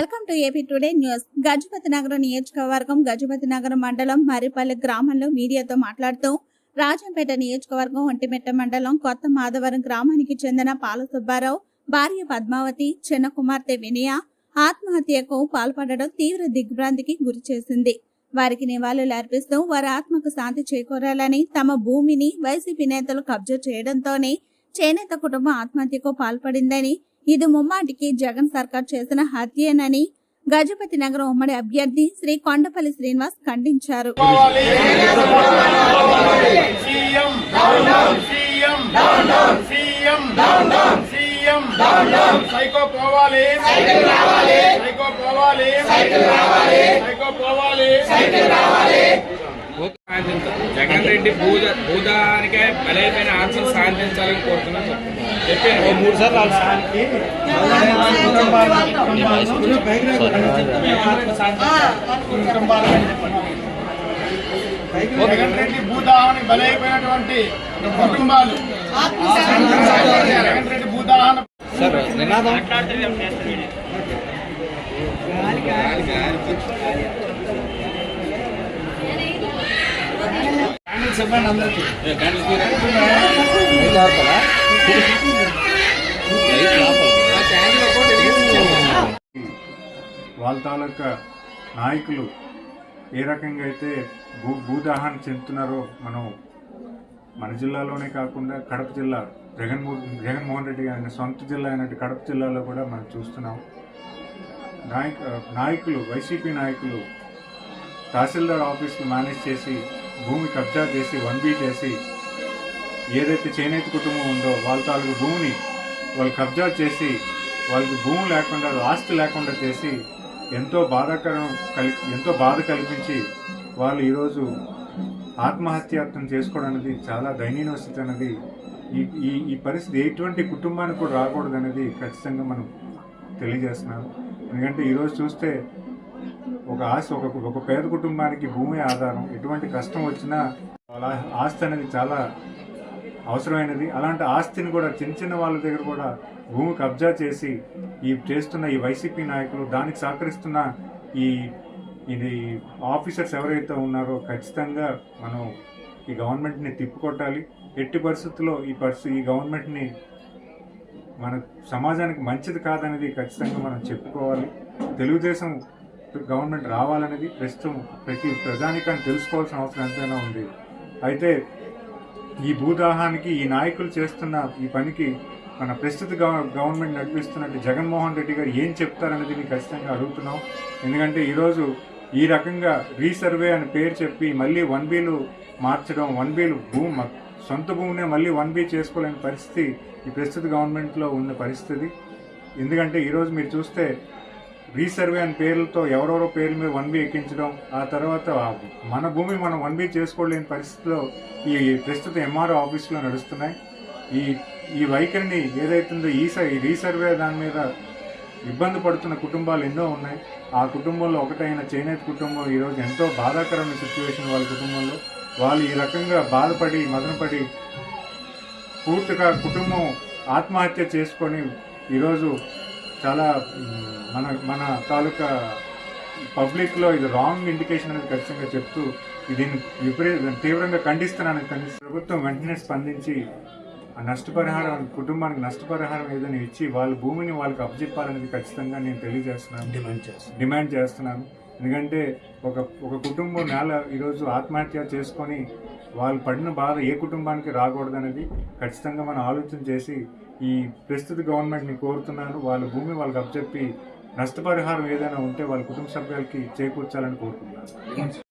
Welcome to AP today news. Gajapathinagaram నియోజకవర్గం గజపతి నగరం మండలం మరిపల్లి గ్రామంలో మీడియాతో మాట్లాడుతూ రాజంపేట నియోజకవర్గం ఒంటిమెట్ట మండలం కొత్త మాధవరం గ్రామానికి చెందిన పాల సుబ్బారావు భార్య పద్మావతి చిన్న కుమార్తె వినయ ఆత్మహత్యకు పాల్పడడం తీవ్ర దిగ్భ్రాంతికి గురి చేసింది. వారికి నివాళులు అర్పిస్తూ వారి ఆత్మకు శాంతి చేకూరాలని తమ భూమిని వైసీపీ నేతలు కబ్జా చేయడంతోనే చేనేత కుటుంబం ఆత్మహత్యకు పాల్పడిందని ఇది ముమ్మాటికి జగన్ సర్కార్ చేసిన హత్యేనని గజపతి నగరం ఉమ్మడి అభ్యర్థి శ్రీ కొండపల్లి శ్రీనివాస్ ఖండించారు. పోవాలి. CM CM CM CM. Psycho పోవాలి సైకో పోవాలి సైకో పోవాలి జగన్ రెడ్డి భూద భూదానికే బలైపోయిన ఆత్మ సాధించాలని కోరుతున్నాను చెప్పాను మూడు జగన్ రెడ్డి భూదాహానికి బలైపోయినటువంటి కుటుంబాలు. జగన్ రెడ్డి భూదాహన వాళ్ళ తాలూకా నాయకులు ఏ రకంగా అయితే భూ భూదాహాన్ని చెందుతున్నారో మనం మన జిల్లాలోనే కాకుండా కడప జిల్లా జగన్మోహన్ జగన్మోహన్ రెడ్డి ఆయన సొంత జిల్లా అయినట్టు కడప జిల్లాలో కూడా మనం చూస్తున్నాం. నాయక నాయకులు వైసీపీ నాయకులు తహసీల్దార్ ఆఫీస్ని మేనేజ్ చేసి భూమి కబ్జా చేసి వన్ బీ చేసి ఏదైతే చేనేత కుటుంబం ఉందో వాళ్ళ తాలూకు భూమిని వాళ్ళు కబ్జా చేసి వాళ్ళకి భూమి లేకుండా ఆస్తి లేకుండా చేసి ఎంతో బాధాకరం కలి ఎంతో బాధ కల్పించి వాళ్ళు ఈరోజు ఆత్మహత్యార్థం చేసుకోవడం అనేది చాలా దయనీయ స్థితి అనేది ఈ ఈ ఈ పరిస్థితి ఎటువంటి కుటుంబానికి కూడా రాకూడదు అనేది ఖచ్చితంగా మనం తెలియజేస్తున్నాం. ఎందుకంటే ఈరోజు చూస్తే ఒక ఆస్తి ఒక ఒక పేద కుటుంబానికి భూమి ఆధారం ఎటువంటి కష్టం వచ్చినా వాళ్ళ ఆస్తి అనేది చాలా అవసరమైనది. అలాంటి ఆస్తిని కూడా చిన్న చిన్న వాళ్ళ దగ్గర కూడా భూమి కబ్జా చేసి ఈ చేస్తున్న ఈ వైసీపీ నాయకులు దానికి సహకరిస్తున్న ఈ ఇది ఆఫీసర్స్ ఎవరైతే ఉన్నారో ఖచ్చితంగా మనం ఈ గవర్నమెంట్ని తిప్పుకొట్టాలి. ఎట్టి పరిస్థితుల్లో ఈ పరిస్థితి ఈ గవర్నమెంట్ని మన సమాజానికి మంచిది కాదనేది ఖచ్చితంగా మనం చెప్పుకోవాలి. తెలుగుదేశం గవర్నమెంట్ రావాలనేది ప్రస్తుతం ప్రతి ప్రజానికాన్ని తెలుసుకోవాల్సిన అవసరం ఎంతైనా ఉంది. అయితే ఈ భూదాహానికి ఈ నాయకులు చేస్తున్న ఈ పనికి మన ప్రస్తుత గవ- గవర్నమెంట్ నడిపిస్తున్నట్టు జగన్మోహన్ రెడ్డి గారు ఏం చెప్తారనేది మీకు ఖచ్చితంగా అడుగుతున్నాం. ఎందుకంటే ఈరోజు ఈ రకంగా రీసర్వే అని పేరు చెప్పి మళ్ళీ వన్ బీలు మార్చడం వన్ బీలు భూమి సొంత భూమినే మళ్ళీ వన్ బీ చేసుకోలేని పరిస్థితి ఈ ప్రస్తుత గవర్నమెంట్లో ఉన్న పరిస్థితి. ఎందుకంటే ఈరోజు మీరు చూస్తే రీసర్వే అని పేర్లతో ఎవరెవరో పేర్ల మీద వన్ బి ఎక్కించడం ఆ తర్వాత మన భూమి మనం వన్ బి చేసుకోలేని పరిస్థితిలో ఈ ప్రస్తుత ఎంఆర్ఓ ఆఫీసులో నడుస్తున్నాయి. ఈ ఈ వైఖరిని ఏదైతుందో ఈ స- ఈ రీసర్వే దాని మీద ఇబ్బంది పడుతున్న కుటుంబాలు ఎన్నో ఉన్నాయి. ఆ కుటుంబంలో ఒకటైన చేనేత కుటుంబం ఈరోజు ఎంతో బాధాకరమైన సిచ్యువేషన్ వాళ్ళ కుటుంబంలో. వాళ్ళు ఈ రకంగా బాధపడి మదనపడి పూర్తిగా కుటుంబం ఆత్మహత్య చేసుకొని ఈరోజు చాలా మన మన తాలూకా పబ్లిక్లో ఇది రాంగ్ ఇండికేషన్ అనేది ఖచ్చితంగా చెప్తూ దీన్ని విపరీత తీవ్రంగా ఖండిస్తున్నానని ఖండిస్తూ ప్రభుత్వం వెంటనే స్పందించి ఆ నష్టపరిహారం కుటుంబానికి నష్టపరిహారం ఏదైనా ఇచ్చి వాళ్ళ భూమిని వాళ్ళకి అప్పచెప్పాలనేది ఖచ్చితంగా నేను తెలియజేస్తున్నాను. డిమాండ్ చేస్తున్నాను. డిమాండ్ చేస్తున్నాను. ఎందుకంటే ఒక ఒక కుటుంబం నేల ఈరోజు ఆత్మహత్య చేసుకొని వాళ్ళు పడిన బాధ ఏ కుటుంబానికి రాకూడదనేది ఖచ్చితంగా మనం ఆలోచన చేసి ఈ ప్రస్తుత గవర్నమెంట్ని కోరుతున్నాను వాళ్ళ భూమి వాళ్ళకి అప్పచెప్పి నష్టపరిహారం ఏదైనా ఉంటే వాళ్ళ కుటుంబ సభ్యులకి చేకూర్చాలని కోరుతున్నాను